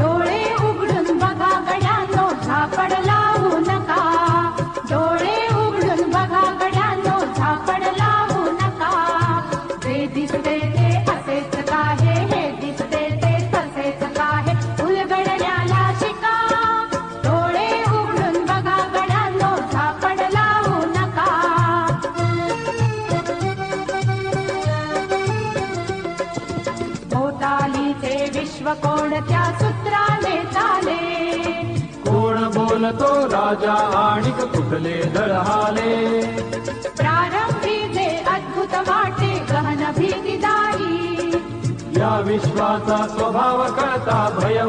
डोळे उघडून बघा गड्यानो झापड लावू नका डोळे उघडून बघा गड्यानो झापड लावू नका जे दिसते विश्व कोणत्या सूत्राने चाले? कोण बोलतो राजा आणिक कुठले दळहाले? प्रारंभी जे अद्भुत वाटे गहन भीतीदायी। या विश्वाचा स्वभाव कळता भय